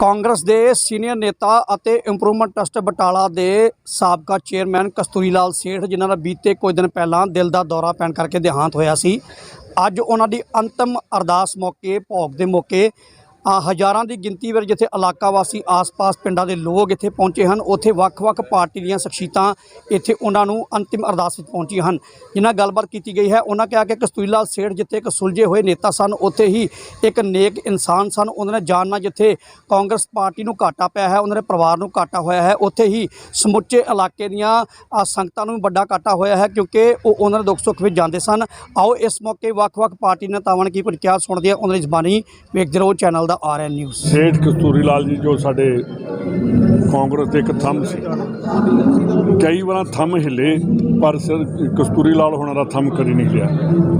ਕਾਂਗਰਸ ਦੇ ਸੀਨੀਅਰ ਨੇਤਾ ਅਤੇ ਇੰਪਰੂਵਮੈਂਟ ਟਰਸਟ ਬਟਾਲਾ ਦੇ ਸਾਬਕਾ ਚੇਅਰਮੈਨ ਕਸਤੂਰੀ ਲਾਲ ਸੇਠ, ਜਿਨ੍ਹਾਂ ਦਾ ਬੀਤੇ ਕੁਝ ਦਿਨ ਪਹਿਲਾਂ ਦਿਲ ਦਾ ਦੌਰਾ ਪੈਣ ਕਰਕੇ ਦੇਹਾਂਤ ਹੋਇਆ ਸੀ। ਅੱਜ ਉਹਨਾਂ ਦੀ ਅੰਤਮ ਅਰਦਾਸ ਮੌਕੇ, ਭੋਗ ਦੇ ਮੌਕੇ ਹਜ਼ਾਰਾਂ ਦੀ ਗਿਣਤੀ ਵਿੱਚ ਜਿੱਥੇ ਇਲਾਕਾ ਵਾਸੀ ਆਸ-ਪਾਸ ਪਿੰਡਾਂ ਦੇ ਲੋਕ ਇੱਥੇ ਪਹੁੰਚੇ ਹਨ, ਉੱਥੇ ਵੱਖ-ਵੱਖ ਪਾਰਟੀ ਦੀਆਂ ਸ਼ਖਸੀਅਤਾਂ ਇੱਥੇ ਉਹਨਾਂ ਨੂੰ ਅੰਤਿਮ ਅਰਦਾਸ ਵਿੱਚ ਪਹੁੰਚੀਆਂ ਹਨ। ਜਿਨ੍ਹਾਂ ਗੱਲਬਾਤ ਕੀਤੀ ਗਈ ਹੈ, ਉਹਨਾਂ ਕਿਹਾ ਕਿ ਕਸਤੂਰੀ ਲਾਲ ਸੇਠ ਜਿੱਥੇ ਇੱਕ ਸੁਲਝੇ ਹੋਏ ਨੇਤਾ ਸਨ, ਉੱਥੇ ਹੀ ਇੱਕ ਨੇਕ ਇਨਸਾਨ ਸਨ। ਉਹਨਾਂ ਨੇ ਜਾਣਨਾ ਜਿੱਥੇ ਕਾਂਗਰਸ ਪਾਰਟੀ ਨੂੰ ਘਾਟਾ ਪਿਆ ਹੈ, ਉਹਨਾਂ ਦੇ ਪਰਿਵਾਰ ਨੂੰ ਘਾਟਾ ਹੋਇਆ ਹੈ, ਉੱਥੇ ਹੀ ਸਮੁੱਚੇ ਇਲਾਕੇ ਦੀਆਂ ਸੰਗਤਾਂ ਨੂੰ ਵੀ ਵੱਡਾ ਘਾਟਾ ਹੋਇਆ ਹੈ, ਕਿਉਂਕਿ ਉਹ ਉਹਨਾਂ ਦੇ ਦੁੱਖ ਸੁੱਖ ਵਿੱਚ ਜਾਂਦੇ ਸਨ। ਆਓ ਇਸ ਮੌਕੇ ਵੱਖ-ਵੱਖ ਪਾਰਟੀ ਨੇਤਾਵਾਂ ਨੇ ਕੀ ਕੁਝ ਕਿਹਾ ਸੁਣਦੇ ਆ, ਉਹਨਾਂ ਦੀ ਜ਼ਬਾਨੀ ਵੇਖਦੇ ਰਹੋ ਚੈਨਲ ਦਾ ਆਰਐਨ ਨਿਊਜ਼। ਸੇਠ ਕਸਤੂਰੀ ਲਾਲ ਜੀ ਜੋ ਸਾਡੇ ਕਾਂਗਰਸ ਦੇ ਇੱਕ ਥੰਮ ਸੀ। ਕਈ ਵਾਰ ਥੰਮ ਹਿੱਲੇ, ਪਰ ਸਿਰ ਕਸਤੂਰੀ ਲਾਲ ਹੋਣਾ ਦਾ ਥੰਮ ਕਦੀ ਨਹੀਂ ਲਿਆ।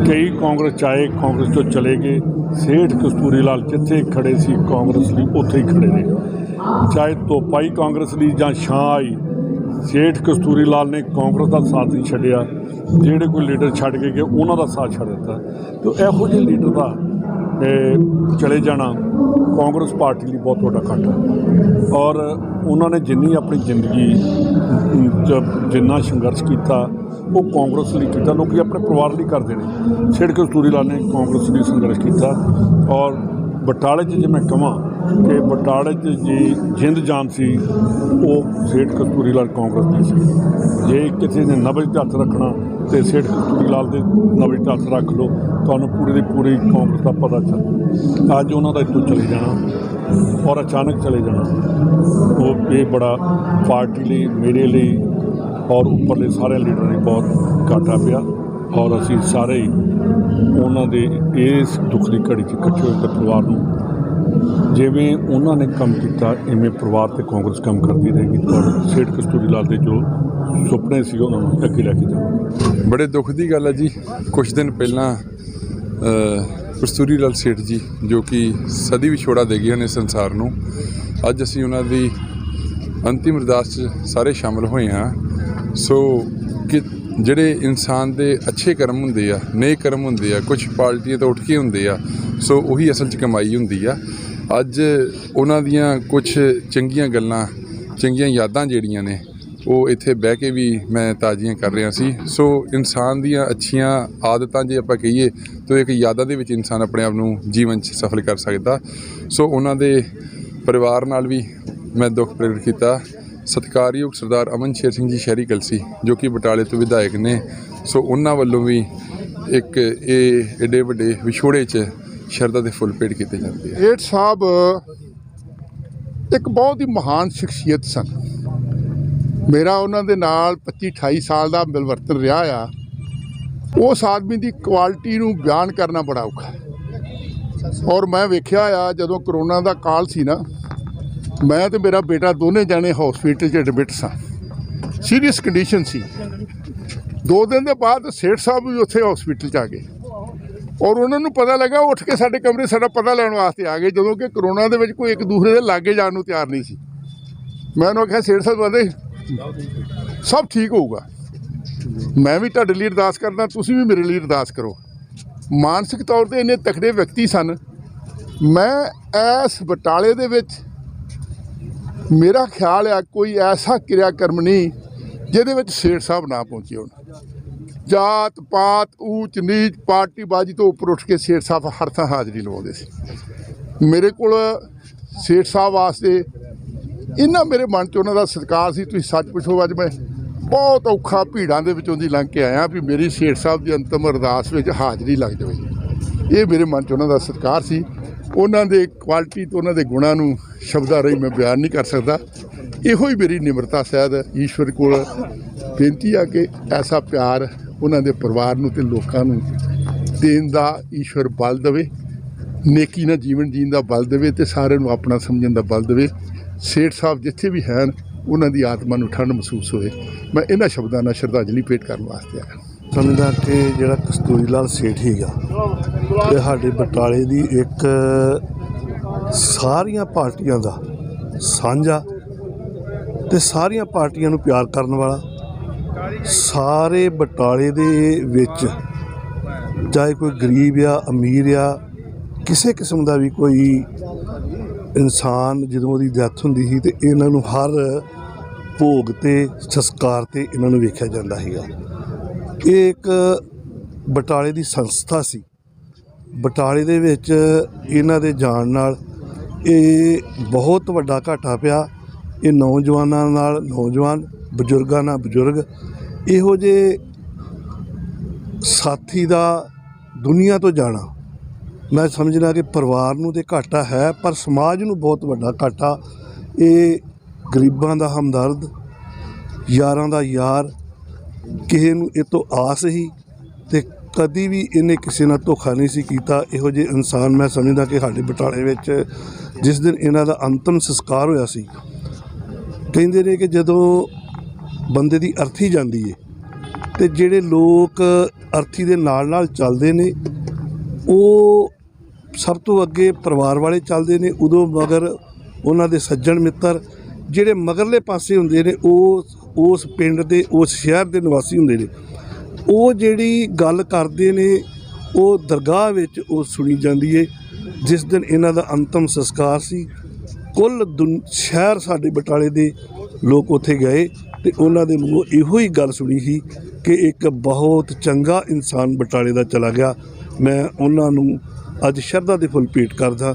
ਕਈ ਕਾਂਗਰਸ ਚਾਹੇ ਕਾਂਗਰਸ ਤੋਂ ਚਲੇ ਗਏ। ਸੇਠ ਕਸਤੂਰੀ ਲਾਲ ਜਿੱਥੇ ਖੜੇ ਸੀ, ਕਾਂਗਰਸ ਲਈ ਉੱਥੇ ਹੀ ਖੜੇ ਰਹੇ ਚਾਹੇ ਧੋਪਾਈ ਕਾਂਗਰਸ ਲਈ ਜਾਂ ਛਾਂ ਆਈ, ਸੇਠ ਕਸਤੂਰੀ ਲਾਲ ਨੇ ਕਾਂਗਰਸ ਦਾ ਸਾਥ ਨਹੀਂ ਛੱਡਿਆ। ਜਿਹੜੇ ਕੋਈ ਲੀਡਰ ਛੱਡ ਕੇ ਗਏ, ਉਹਨਾਂ ਦਾ ਸਾਥ ਛੱਡ ਦਿੱਤਾ। ਤੇ ਇਹੋ ਜਿਹੇ ਲੀਡਰ ਦਾ ਇਹ ਚਲੇ ਜਾਣਾ ਕਾਂਗਰਸ ਪਾਰਟੀ ਲਈ ਬਹੁਤ ਵੱਡਾ ਘਾਟਾ ਔਰ ਉਹਨਾਂ ਨੇ ਜਿੰਨੀ ਆਪਣੀ ਜ਼ਿੰਦਗੀ ਅਮ, ਜਿੰਨਾ ਸੰਘਰਸ਼ ਕੀਤਾ ਉਹ ਕਾਂਗਰਸ ਲਈ ਕੀਤਾ ਲੋਕੀ ਆਪਣੇ ਪਰਿਵਾਰ ਲਈ ਕਰਦੇ ਨੇ। ਸੇਠ ਕਸਤੂਰੀ ਲਾਲ ਨੇ ਕਾਂਗਰਸ ਲਈ ਸੰਘਰਸ਼ ਕੀਤਾ। ਔਰ ਬਟਾਲੇ 'ਚ ਜੇ ਮੈਂ ਕਹਾਂ ਕਿ ਬਟਾਲੇ 'ਚ ਜੀ ਜਿੰਦ ਜਾਨ ਸੀ, ਉਹ ਸੇਠ ਕਸਤੂਰੀ ਲਾਲ ਕਾਂਗਰਸ ਦੀ ਸੀ। ਜੇ ਕਿਸੇ ਨੇ ਨਬਜ ਤੇ ਹੱਥ ਰੱਖਣਾ ਤੇ ਸੇਠ ਕਸਤੂਰੀ ਲਾਲ ਦੇ ਨਬਜ ਤੇ ਹੱਥ ਰੱਖ ਲਓ, ਤੁਹਾਨੂੰ ਪੂਰੇ ਦੀ ਪੂਰੀ ਕਾਂਗਰਸ ਦਾ ਪਤਾ ਚੱਲ ਅੱਜ ਉਹਨਾਂ ਦਾ ਇੱਥੋਂ ਚਲੇ ਜਾਣਾ ਔਰ ਅਚਾਨਕ ਚਲੇ ਜਾਣਾ। ਉਹ ਇਹ ਬੜਾ ਪਾਰਟੀ ਲਈ, ਮੇਰੇ ਲਈ ਔਰ ਉੱਪਰਲੇ ਸਾਰੇ ਲੀਡਰਾਂ ਲਈ ਬਹੁਤ ਘਾਟਾ ਪਿਆ ਔਰ ਅਸੀਂ ਸਾਰੇ ਉਹਨਾਂ ਦੇ ਇਸ ਦੁੱਖ ਦੀ ਘੜੀ 'ਚ ਇਕੱਠੇ ਹੋਏ ਤੇ ਪਰਿਵਾਰ ਨੂੰ ਜਿਵੇਂ ਉਹਨਾਂ ਨੇ ਕੰਮ ਕੀਤਾ, ਇਵੇਂ ਪਰਿਵਾਰ ਤੇ ਕਾਂਗਰਸ ਕੰਮ ਕਰਦੀ ਰਹੇਗੀ। ਔਰ ਸੇਠ ਕਸਤੂਰੀ ਲਾਲ ਦੇ ਜੋ ਸੁਪਨੇ ਸੀ, ਉਹਨਾਂ ਨੂੰ ਅੱਗੇ ਲੈ ਕੇ ਜਾਓ। ਬੜੇ ਦੁੱਖ ਦੀ ਗੱਲ ਹੈ ਜੀ। ਕੁਝ ਦਿਨ ਪਹਿਲਾਂ ਕਸਤੂਰੀ ਲਾਲ ਸੇਠ ਜੀ, ਜੋ ਕਿ ਸਦੀ ਵਿਛੋੜਾ ਦੇ ਗਏ ਨੇ ਸੰਸਾਰ ਨੂੰ, ਅੱਜ ਅਸੀਂ ਉਹਨਾਂ ਦੀ ਅੰਤਿਮ ਅਰਦਾਸ 'ਚ ਸਾਰੇ ਸ਼ਾਮਲ ਹੋਏ ਹਾਂ। ਸੋ, ਕਿ ਜਿਹੜੇ ਇਨਸਾਨ ਦੇ ਅੱਛੇ ਕਰਮ ਹੁੰਦੇ ਆ, ਨੇਕ ਕਰਮ ਹੁੰਦੇ ਆ ਕੁਝ ਪਾਰਟੀਆਂ ਤੋਂ ਉੱਠ ਕੇ ਹੁੰਦੇ ਆ, ਸੋ ਉਹੀ ਅਸਲ 'ਚ ਕਮਾਈ ਹੁੰਦੀ ਆ। ਅੱਜ ਉਹਨਾਂ ਦੀਆਂ ਕੁਝ ਚੰਗੀਆਂ ਗੱਲਾਂ, ਚੰਗੀਆਂ ਯਾਦਾਂ ਜਿਹੜੀਆਂ ਨੇ, ਉਹ ਇੱਥੇ ਬਹਿ ਕੇ ਵੀ ਮੈਂ ਤਾਜ਼ੀਆਂ ਕਰ ਰਿਹਾ ਸੀ। ਸੋ ਇਨਸਾਨ ਦੀਆਂ ਅੱਛੀਆਂ ਆਦਤਾਂ ਜੇ ਆਪਾਂ ਕਹੀਏ, ਤਾਂ ਇੱਕ ਯਾਦਾਂ ਦੇ ਵਿੱਚ ਇਨਸਾਨ ਆਪਣੇ ਆਪ ਨੂੰ ਜੀਵਨ 'ਚ ਸਫਲ ਕਰ ਸਕਦਾ। ਸੋ ਉਹਨਾਂ ਦੇ ਪਰਿਵਾਰ ਨਾਲ ਵੀ ਮੈਂ ਦੁੱਖ ਪ੍ਰਗਟ ਕੀਤਾ। ਸਤਿਕਾਰਯੋਗ ਸਰਦਾਰ ਅਮਨ ਸ਼ੇਰ ਸਿੰਘ ਜੀ ਸ਼ਹਿਰੀ ਕਲਸੀ, ਜੋ ਕਿ ਬਟਾਲੇ ਤੋਂ ਵਿਧਾਇਕ ਨੇ। ਸੋ ਉਹਨਾਂ ਵੱਲੋਂ ਵੀ ਇੱਕ ਇਹ ਏਡੇ ਵੱਡੇ ਵਿਛੋੜੇ 'ਚ ਸ਼ਰਧਾ ਦੇ ਫੁੱਲ ਭੇਟ ਕੀਤੇ ਜਾਂਦੇ ਆ। ਏਟ ਸਾਹਿਬ, ਇੱਕ ਬਹੁਤ ਹੀ ਮਹਾਨ ਸ਼ਖਸੀਅਤ ਸਨ। ਮੇਰਾ ਉਹਨਾਂ ਦੇ ਨਾਲ 25 28 ਸਾਲ ਦਾ ਮਿਲਵਰਤਨ ਰਿਹਾ ਆ। ਉਸ ਆਦਮੀ ਦੀ ਕੁਆਲਿਟੀ ਨੂੰ ਬਿਆਨ ਕਰਨਾ ਬੜਾ ਔਖਾ ਹੈ। ਔਰ ਮੈਂ ਵੇਖਿਆ ਆ, ਜਦੋਂ ਕਰੋਨਾ ਦਾ ਕਾਲ ਸੀ ਨਾ, ਮੈਂ ਤੇ ਮੇਰਾ ਬੇਟਾ ਦੋਨੇ ਜਾਣੇ ਹਸਪੀਟਲ 'ਚ ਐਡਮਿਟ ਸਾਂ। ਸੀਰੀਅਸ ਕੰਡੀਸ਼ਨ ਸੀ। ਦੋ ਦਿਨ ਦੇ ਬਾਅਦ ਸੇਠ ਸਾਹਿਬ ਵੀ ਉੱਥੇ ਹਸਪੀਟਲ 'ਚ ਆ ਗਏ। ਔਰ ਉਹਨਾਂ ਨੂੰ ਪਤਾ ਲੱਗਾ ਉਹ ਉੱਠ ਕੇ ਸਾਡੇ ਕਮਰੇ ਸਾਡਾ ਪਤਾ ਲੈਣ ਵਾਸਤੇ ਆ ਗਏ, ਜਦੋਂ ਕਿ ਕਰੋਨਾ ਦੇ ਵਿੱਚ ਕੋਈ ਇੱਕ ਦੂਸਰੇ ਦੇ ਲਾਗੇ ਜਾਣ ਨੂੰ ਤਿਆਰ ਨਹੀਂ ਸੀ। ਮੈਂ ਉਹਨੂੰ ਆਖਿਆ ਸੇਠ ਸਾਹਿਬ ਬੰਦੇ ਸਭ ਠੀਕ ਹੋਊਗਾ। ਮੈਂ ਵੀ ਤੁਹਾਡੇ ਲਈ ਅਰਦਾਸ ਕਰਦਾ, ਤੁਸੀਂ ਵੀ ਮੇਰੇ ਲਈ ਅਰਦਾਸ ਕਰੋ। ਮਾਨਸਿਕ ਤੌਰ ਤੇ ਇੰਨੇ ਤਕੜੇ ਵਿਅਕਤੀ ਸਨ। ਮੈਂ ਇਸ ਬਟਾਲੇ ਦੇ ਵਿੱਚ ਮੇਰਾ ਖਿਆਲ ਆ, ਕੋਈ ਐਸਾ ਕਿਰਿਆ ਕਰਮ ਨਹੀਂ, ਜਿਹਦੇ ਵਿੱਚ ਸੇਠ ਸਾਹਿਬ ਨਾ ਪਹੁੰਚੇ ਹੋਣ। ਜਾਤ ਪਾਤ, ਊਚ, ਨੀਚ, ਪਾਰਟੀ ਬਾਜੀ ਤੋਂ ਉੱਪਰ ਉੱਠ ਕੇ ਸੇਠ ਸਾਹਿਬ ਹਰ ਥਾਂ ਹਾਜ਼ਰੀ ਲਵਾਉਂਦੇ ਸੀ। ਮੇਰੇ ਕੋਲ ਸੇਠ ਸਾਹਿਬ ਵਾਸਤੇ ਇਹਨਾਂ ਮੇਰੇ ਮਨ 'ਚ ਉਹਨਾਂ ਦਾ ਸਤਿਕਾਰ ਸੀ, ਤੁਸੀਂ ਸੱਚ ਪੁੱਛੋ, ਅੱਜ ਮੈਂ ਬਹੁਤ ਔਖਾ ਭੀੜਾਂ ਦੇ ਵਿੱਚੋਂ ਦੀ ਲੰਘ ਕੇ ਆਇਆ ਵੀ ਮੇਰੀ ਸੇਠ ਸਾਹਿਬ ਦੀ ਅੰਤਮ ਅਰਦਾਸ ਵਿੱਚ ਹਾਜ਼ਰੀ ਲੱਗ ਜਾਵੇ। ਇਹ ਮੇਰੇ ਮਨ 'ਚ ਉਹਨਾਂ ਦਾ ਸਤਿਕਾਰ ਸੀ। ਉਹਨਾਂ ਦੇ ਕੁਆਲਿਟੀ ਤੋਂ ਉਹਨਾਂ ਦੇ ਗੁਣਾਂ ਨੂੰ ਸ਼ਬਦਾਂ ਰਹੀ ਮੈਂ ਬਿਆਨ ਨਹੀਂ ਕਰ ਸਕਦਾ। ਇਹੋ ਹੀ ਮੇਰੀ ਨਿਮਰਤਾ ਸਹਿਤ ਈਸ਼ਵਰ ਕੋਲ ਬੇਨਤੀ ਆ ਕਿ ਐਸਾ ਪਿਆਰ ਉਹਨਾਂ ਦੇ ਪਰਿਵਾਰ ਨੂੰ ਤੇ ਲੋਕਾਂ ਨੂੰ ਦੇਣ ਦਾ ਈਸ਼ਵਰ ਬਲ ਦੇਵੇ, ਨੇਕੀ ਨਾਲ ਜੀਵਨ ਜੀਣ ਦਾ ਬਲ ਦੇਵੇ ਤੇ ਸਾਰਿਆਂ ਨੂੰ ਆਪਣਾ ਸਮਝਣ ਦਾ ਬਲ ਦੇਵੇ। ਸੇਠ ਸਾਹਿਬ ਜਿੱਥੇ ਵੀ ਹਨ, ਉਹਨਾਂ ਦੀ ਆਤਮਾ ਨੂੰ ਠੰਡ ਮਹਿਸੂਸ ਹੋਵੇ। ਮੈਂ ਇਹਨਾਂ ਸ਼ਬਦਾਂ ਨਾਲ ਸ਼ਰਧਾਂਜਲੀ ਭੇਟ ਕਰਨ ਵਾਸਤੇ ਆਇਆ। ਸਮਝਦਾ ਕਿ ਜਿਹੜਾ ਕਸਤੂਰੀ ਲਾਲ ਸੇਠ ਹੀਗਾ ਇਹ ਸਾਡੇ ਬਟਾਲੇ ਦੀ ਇੱਕ ਸਾਰੀਆਂ ਪਾਰਟੀਆਂ ਦਾ ਸਾਂਝਾ ਤੇ ਸਾਰੀਆਂ ਪਾਰਟੀਆਂ ਨੂੰ ਪਿਆਰ ਕਰਨ ਵਾਲਾ ਸਾਰੇ ਬਟਾਲੇ ਦੇ ਵਿੱਚ, ਚਾਹੇ ਕੋਈ ਗਰੀਬ ਆ, ਅਮੀਰ ਆ, ਕਿਸੇ ਕਿਸਮ ਦਾ ਵੀ ਕੋਈ ਇਨਸਾਨ ਜਦੋਂ ਉਹਦੀ ਡੈਥ ਹੁੰਦੀ ਸੀ ਤੇ ਇਹਨਾਂ ਨੂੰ ਹਰ ਭੋਗ ਤੇ ਸੰਸਕਾਰ ਤੇ ਇਹਨਾਂ ਨੂੰ ਵੇਖਿਆ ਜਾਂਦਾ ਸੀਗਾ। ਇਹ ਇੱਕ ਬਟਾਲੇ ਦੀ ਸੰਸਥਾ ਸੀ। ਬਟਾਲੇ ਦੇ ਵਿੱਚ ਇਹਨਾਂ ਦੇ ਜਾਣ ਨਾਲ ਇਹ ਬਹੁਤ ਵੱਡਾ ਘਾਟਾ ਪਿਆ। ਇਹ ਨੌਜਵਾਨਾਂ ਨਾਲ ਨੌਜਵਾਨ ਬਜ਼ੁਰਗਾਂ ਨਾਲ ਬਜ਼ੁਰਗ, ਇਹੋ ਜਿਹੇ ਸਾਥੀ ਦਾ ਦੁਨੀਆ ਤੋਂ ਜਾਣਾ। ਮੈਂ ਸਮਝਦਾ ਕਿ ਪਰਿਵਾਰ ਨੂੰ ਤੇ ਘਾਟਾ ਹੈ, ਪਰ ਸਮਾਜ ਨੂੰ ਬਹੁਤ ਵੱਡਾ ਘਾਟਾ। ਇਹ ਗਰੀਬਾਂ ਦਾ ਹਮਦਰਦ, ਯਾਰਾਂ ਦਾ ਯਾਰ, ਕਿਸੇ ਨੂੰ ਇਹ ਤੋਂ ਆਸ ਹੀ ਤੇ ਕਦੀ ਵੀ ਇਹਨੇ ਕਿਸੇ ਨਾਲ ਧੋਖਾ ਨਹੀਂ ਸੀ ਕੀਤਾ। ਇਹੋ ਜਿਹੇ ਇਨਸਾਨ ਮੈਂ ਸਮਝਦਾ ਕਿ ਸਾਡੇ ਬਟਾਲੇ ਵਿੱਚ ਜਿਸ ਦਿਨ ਇਹਨਾਂ ਦਾ ਅੰਤਮ ਸੰਸਕਾਰ ਹੋਇਆ ਸੀ, ਕਹਿੰਦੇ ਨੇ ਕਿ ਜਦੋਂ ਬੰਦੇ ਦੀ ਅਰਥੀ ਜਾਂਦੀ ਏ। ਤੇ ਜਿਹੜੇ ਲੋਕ ਅਰਥੀ ਦੇ ਨਾਲ ਨਾਲ ਚੱਲਦੇ ਨੇ, ਉਹ ਸਭ ਤੋਂ ਅੱਗੇ ਪਰਿਵਾਰ ਵਾਲੇ ਚੱਲਦੇ ਨੇ, ਉਦੋਂ ਮਗਰ ਉਹਨਾਂ ਦੇ ਸੱਜਣ ਮਿੱਤਰ, ਜਿਹੜੇ ਮਗਰਲੇ ਪਾਸੇ ਹੁੰਦੇ ਨੇ, ਉਹ ਉਸ ਪਿੰਡ ਦੇ, ਉਸ ਸ਼ਹਿਰ ਦੇ ਨਿਵਾਸੀ ਹੁੰਦੇ ਨੇ। ਉਹ ਜਿਹੜੀ ਗੱਲ ਕਰਦੇ ਨੇ, ਉਹ ਦਰਗਾਹ ਵਿੱਚ ਉਹ ਸੁਣੀ ਜਾਂਦੀ ਏ, ਜਿਸ ਦਿਨ ਇਹਨਾਂ ਦਾ ਅੰਤਮ ਸੰਸਕਾਰ ਸੀ। ਕੁੱਲ ਦੁਨ- ਸ਼ਹਿਰ ਸਾਡੇ ਬਟਾਲੇ ਦੇ ਲੋਕ ਉੱਥੇ ਗਏ। ਤੇ ਉਹਨਾਂ ਦੇ ਮੂੰਹੋਂ ਇਹੋ ਹੀ ਗੱਲ ਸੁਣੀ ਸੀ ਕਿ ਇੱਕ ਬਹੁਤ ਚੰਗਾ ਇਨਸਾਨ ਬਟਾਲੇ ਦਾ ਚਲਾ ਗਿਆ। ਮੈਂ ਉਹਨਾਂ ਨੂੰ ਅੱਜ ਸ਼ਰਧਾ ਦੇ ਫੁੱਲ ਭੇਟ ਕਰਦਾ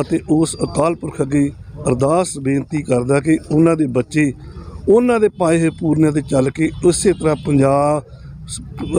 ਅਤੇ ਉਸ ਅਕਾਲ ਪੁਰਖ ਅੱਗੇ ਅਰਦਾਸ ਬੇਨਤੀ ਕਰਦਾ ਕਿ ਉਹਨਾਂ ਦੇ ਬੱਚੇ, ਉਹਨਾਂ ਦੇ ਪਾਏ ਹੋਏ ਪੂਰਨਿਆਂ ਤੇ ਚੱਲ ਕੇ ਉਸੇ ਤਰ੍ਹਾਂ ਪੰਜਾਬ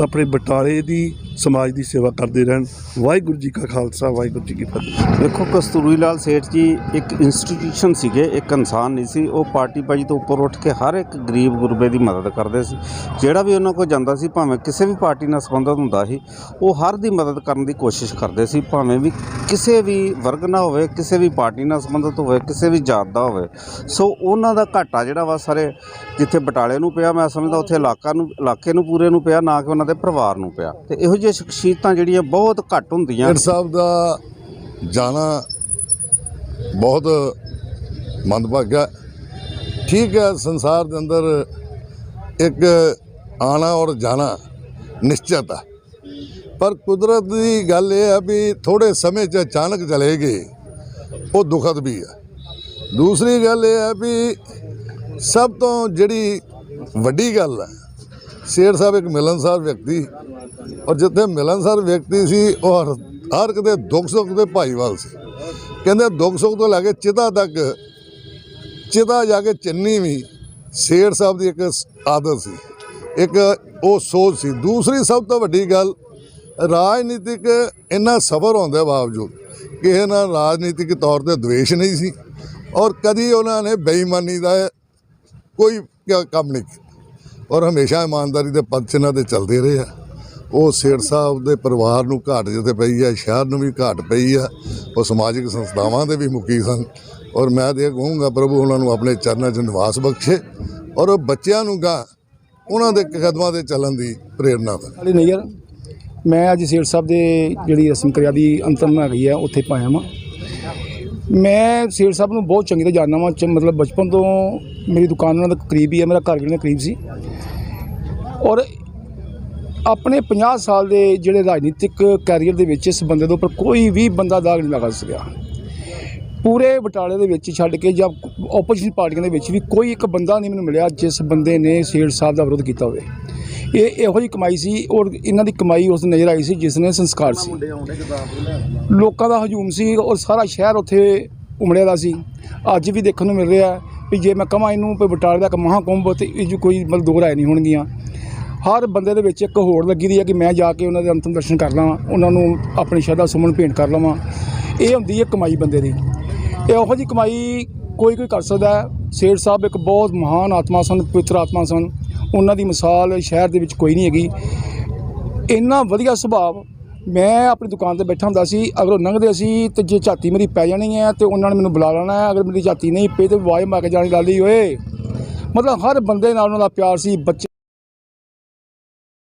ਆਪਣੇ ਬਟਾਲੇ ਦੀ ਸਮਾਜ ਦੀ ਸੇਵਾ ਕਰਦੇ ਰਹਿਣ। ਵਾਹਿਗੁਰੂ ਜੀ ਕਾ ਖਾਲਸਾ, ਵਾਹਿਗੁਰੂ ਜੀ ਕੀ ਫਤਿਹ। ਦੇਖੋ ਕਸਤੂਰੀ ਲਾਲ ਸੇਠ ਜੀ ਇੱਕ ਇੰਸਟੀਟਿਊਸ਼ਨ ਸੀਗੇ, ਇੱਕ ਇਨਸਾਨ ਨਹੀਂ ਸੀ। ਉਹ ਪਾਰਟੀ ਬਾਜੀ ਤੋਂ ਉੱਪਰ ਉੱਠ ਕੇ ਹਰ ਇੱਕ ਗਰੀਬ ਗੁਰਬੇ ਦੀ ਮਦਦ ਕਰਦੇ ਸੀ। ਜਿਹੜਾ ਵੀ ਉਹਨਾਂ ਕੋਲ ਜਾਂਦਾ ਸੀ, ਭਾਵੇਂ ਕਿਸੇ ਵੀ ਪਾਰਟੀ ਨਾਲ ਸੰਬੰਧਿਤ ਹੁੰਦਾ ਸੀ, ਉਹ ਹਰ ਦੀ ਮਦਦ ਕਰਨ ਦੀ ਕੋਸ਼ਿਸ਼ ਕਰਦੇ ਸੀ। ਭਾਵੇਂ ਵੀ ਕਿਸੇ ਵੀ ਵਰਗ ਨਾਲ ਹੋਵੇ, ਕਿਸੇ ਵੀ ਪਾਰਟੀ ਨਾਲ ਸੰਬੰਧਿਤ ਹੋਵੇ, ਕਿਸੇ ਵੀ ਜਾਤ ਦਾ ਹੋਵੇ। ਸੋ ਉਹਨਾਂ ਦਾ ਘਾਟਾ ਜਿਹੜਾ ਵਾ ਸਾਰੇ ਜਿੱਥੇ ਬਟਾਲੇ ਨੂੰ ਪਿਆ, ਮੈਂ ਸਮਝਦਾ ਉੱਥੇ ਇਲਾਕਾ ਨੂੰ, ਇਲਾਕੇ ਨੂੰ, ਪੂਰੇ ਨੂੰ ਪਿਆ। ਨਾ ਕਿ ਉਹਨਾਂ ਦੇ ਪਰਿਵਾਰ ਨੂੰ ਪਿਆ। ਤੇ ਇਹੋ ਜਿਹੀਆਂ ਸ਼ਖਸੀਅਤਾਂ ਜਿਹੜੀਆਂ ਬਹੁਤ ਘੱਟ ਹੁੰਦੀਆਂ ਖੇਡ ਸਾਹਿਬ ਦਾ ਜਾਣਾ ਬਹੁਤ ਮੰਦਭਾਗਾ। ਠੀਕ ਹੈ ਸੰਸਾਰ ਦੇ ਅੰਦਰ ਇੱਕ ਆਣਾ ਔਰ ਜਾਣਾ ਨਿਸ਼ਚਿਤ ਹੈ ਪਰ ਕੁਦਰਤ ਦੀ ਗੱਲ ਇਹ ਹੈ ਵੀ ਥੋੜੇ ਸਮੇਂ 'ਚ ਅਚਾਨਕ ਚਲੇ ਗਏ ਉਹ ਦੁਖਦ ਵੀ ਹੈ ਦੂਸਰੀ ਗੱਲ ਇਹ ਹੈ ਵੀ ਸਭ ਤੋਂ ਜਿਹੜੀ ਵੱਡੀ ਗੱਲ ਹੈ ਸ਼ੇਠ ਸਾਹਿਬ ਇੱਕ ਮਿਲਨਸਾਰ ਵਿਅਕਤੀ ਔਰ ਜਿੱਥੇ ਮਿਲਨਸਾਰ ਵਿਅਕਤੀ ਸੀ, ਉਹ ਹਰ ਹਰ ਇੱਕ ਦੇ ਦੁੱਖ ਸੁੱਖ ਦੇ ਭਾਈਵਾਲ ਸੀ। ਕਹਿੰਦੇ ਦੁੱਖ ਸੁੱਖ ਤੋਂ ਲੈ ਕੇ ਚਿਤਾ ਤੱਕ, ਚਿਤਾ ਜਾ ਕੇ ਚੰਨੀ ਵੀ ਸੇਠ ਸਾਹਿਬ ਦੀ ਇੱਕ ਆਦਤ ਸੀ। ਇੱਕ ਉਹ ਸੋਚ ਸੀ। ਦੂਸਰੀ ਸਭ ਤੋਂ ਵੱਡੀ ਗੱਲ, ਰਾਜਨੀਤਿਕ ਇੰਨਾ ਸਬਰ ਹੋਣ ਦੇ ਬਾਵਜੂਦ ਕਿਸੇ ਨਾਲ ਰਾਜਨੀਤਿਕ ਤੌਰ ਤੇ ਦਵੇਸ਼ ਨਹੀਂ ਸੀ ਔਰ ਕਦੀ ਉਹਨਾਂ ਨੇ ਬੇਈਮਾਨੀ ਦਾ ਕੋਈ ਕੰਮ ਨਹੀਂ ਕੀਤਾ। ਔਰ ਹਮੇਸ਼ਾ ਇਮਾਨਦਾਰੀ ਦੇ ਪੱਥ 'ਚ ਇਹਨਾਂ ਦੇ ਚੱਲਦੇ ਰਹੇ ਆ। ਉਹ ਸੇਠ ਸਾਹਿਬ ਦੇ ਪਰਿਵਾਰ ਨੂੰ ਘਾਟ ਜਿੱਥੇ ਪਈ ਆ, ਸ਼ਹਿਰ ਨੂੰ ਵੀ ਘਾਟ ਪਈ ਆ, ਉਹ ਸਮਾਜਿਕ ਸੰਸਥਾਵਾਂ ਦੇ ਵੀ ਮੁਖੀ ਸਨ। ਔਰ ਮੈਂ ਤੇ ਇਹ ਕਹੂੰਗਾ, ਪ੍ਰਭੂ ਉਹਨਾਂ ਨੂੰ ਆਪਣੇ ਚਰਨਾਂ 'ਚ ਨਿਵਾਸ ਬਖਸ਼ੇ ਔਰ ਉਹ ਬੱਚਿਆਂ ਨੂੰ ਗਾ, ਉਹਨਾਂ ਦੇ ਕਦਮਾਂ ਤੇ ਚੱਲਣ ਦੀ ਪ੍ਰੇਰਨਾ ਦੇਣ ਨਹੀਂ ਯਾਰ ਮੈਂ ਅੱਜ ਸੇਠ ਸਾਹਿਬ ਦੇ ਜਿਹੜੀ ਰਸਮ ਕਿਰਿਆ ਦੀ ਅੰਤਮ ਹੈਗੀ ਆ, ਉੱਥੇ ਪਾਇਆ ਵਾਂ। ਮੈਂ ਸੇਠ ਸਾਹਿਬ ਨੂੰ ਬਹੁਤ ਚੰਗੀ ਤਰ੍ਹਾਂ ਜਾਣਦਾ ਵਾਂ, ਚ- ਮਤਲਬ ਬਚਪਨ ਤੋਂ ਮੇਰੀ ਦੁਕਾਨ ਉਹਨਾਂ ਦੇ ਕਰੀਬ ਹੀ ਹੈ, ਮੇਰਾ ਘਰ ਵੀ ਉਹਨਾਂ ਦੇ ਕਰੀਬ ਸੀ। ਔਰ ਆਪਣੇ 50 ਸਾਲ ਦੇ ਜਿਹੜੇ ਰਾਜਨੀਤਿਕ ਕੈਰੀਅਰ ਦੇ ਵਿੱਚ ਇਸ ਬੰਦੇ ਦੇ ਉੱਪਰ ਕੋਈ ਵੀ ਬੰਦਾ ਦਾਗ ਨਹੀਂ ਲਗਾ ਸਕਿਆ। ਪੂਰੇ ਬਟਾਲੇ ਦੇ ਵਿੱਚ ਛੱਡ ਕੇ ਜਾਂ ਆਪੋਜੀਸ਼ਨ ਪਾਰਟੀਆਂ ਦੇ ਵਿੱਚ ਵੀ ਕੋਈ ਇੱਕ ਬੰਦਾ ਨਹੀਂ ਮੈਨੂੰ ਮਿਲਿਆ ਜਿਸ ਬੰਦੇ ਨੇ ਸੇਠ ਸਾਹਿਬ ਦਾ ਵਿਰੋਧ ਕੀਤਾ ਹੋਵੇ। ਇਹ ਇਹੋ ਜਿਹੀ ਕਮਾਈ ਸੀ ਔਰ ਇਹਨਾਂ ਦੀ ਕਮਾਈ ਉਸ ਨਜ਼ਰ ਆਈ ਸੀ ਜਿਸ ਨੇ ਸੰਸਕਾਰ ਸੀ। ਲੋਕਾਂ ਦਾ ਹਜੂਮ ਸੀ ਔਰ ਸਾਰਾ ਸ਼ਹਿਰ ਉੱਥੇ ਉਮੜਿਆ ਦਾ ਸੀ। ਅੱਜ ਵੀ ਦੇਖਣ ਨੂੰ ਮਿਲ ਰਿਹਾ ਵੀ ਜੇ ਮੈਂ ਕਹਾਂ ਇਹਨੂੰ ਵੀ ਬਟਾਲੇ ਦਾ ਇੱਕ ਮਹਾਕੁੰਭ ਤੇ ਇਹ 'ਚ ਕੋਈ ਮਤਲਬ ਦੋ ਰਾਏ ਨਹੀਂ ਹੋਣਗੀਆਂ। ਹਰ ਬੰਦੇ ਦੇ ਵਿੱਚ ਇੱਕ ਹੋੜ ਲੱਗੀ ਦੀ ਹੈ ਕਿ ਮੈਂ ਜਾ ਕੇ ਉਹਨਾਂ ਦੇ ਅੰਤਮ ਦਰਸ਼ਨ ਕਰ ਲਵਾਂ, ਉਹਨਾਂ ਨੂੰ ਆਪਣੀ ਸ਼ਰਧਾ ਸੁਮਨ ਭੇਂਟ ਕਰ ਲਵਾਂ। ਇਹ ਹੁੰਦੀ ਹੈ ਕਮਾਈ ਬੰਦੇ ਦੀ। ਇਹ ਉਹੋ ਜਿਹੀ ਕਮਾਈ ਕੋਈ ਕੋਈ ਕਰ ਸਕਦਾ ਸੇਠ ਸਾਹਿਬ ਇੱਕ ਬਹੁਤ ਮਹਾਨ ਆਤਮਾ ਸਨ, ਪਵਿੱਤਰ ਆਤਮਾ ਸਨ। ਉਹਨਾਂ ਦੀ ਮਿਸਾਲ ਸ਼ਹਿਰ ਦੇ ਵਿੱਚ ਕੋਈ ਨਹੀਂ ਹੈਗੀ। ਇੰਨਾ ਵਧੀਆ ਸੁਭਾਅ ਮੈਂ ਆਪਣੀ ਦੁਕਾਨ ਤੇ ਬੈਠਾ ਹੁੰਦਾ ਸੀ, ਅਗਰ ਉਹ ਲੰਘਦੇ ਸੀ ਤੇ ਜੇ ਝਾਤੀ ਮੇਰੀ ਪੈ ਜਾਣੀ ਹੈ ਤੇ ਉਹਨਾਂ ਨੇ ਮੈਨੂੰ ਬੁਲਾ ਲੈਣਾ ਹੈ, ਅਗਰ ਮੇਰੀ ਝਾਤੀ ਨਹੀਂ ਪਈ ਤੇ ਵਾਜ ਮਾਰ ਕੇ ਜਾਣੀ ਲਾਲੀ ਓਏ। ਮਤਲਬ ਹਰ ਬੰਦੇ ਨਾਲ ਉਹਨਾਂ ਦਾ ਪਿਆਰ ਸੀ, ਬੱਚੇ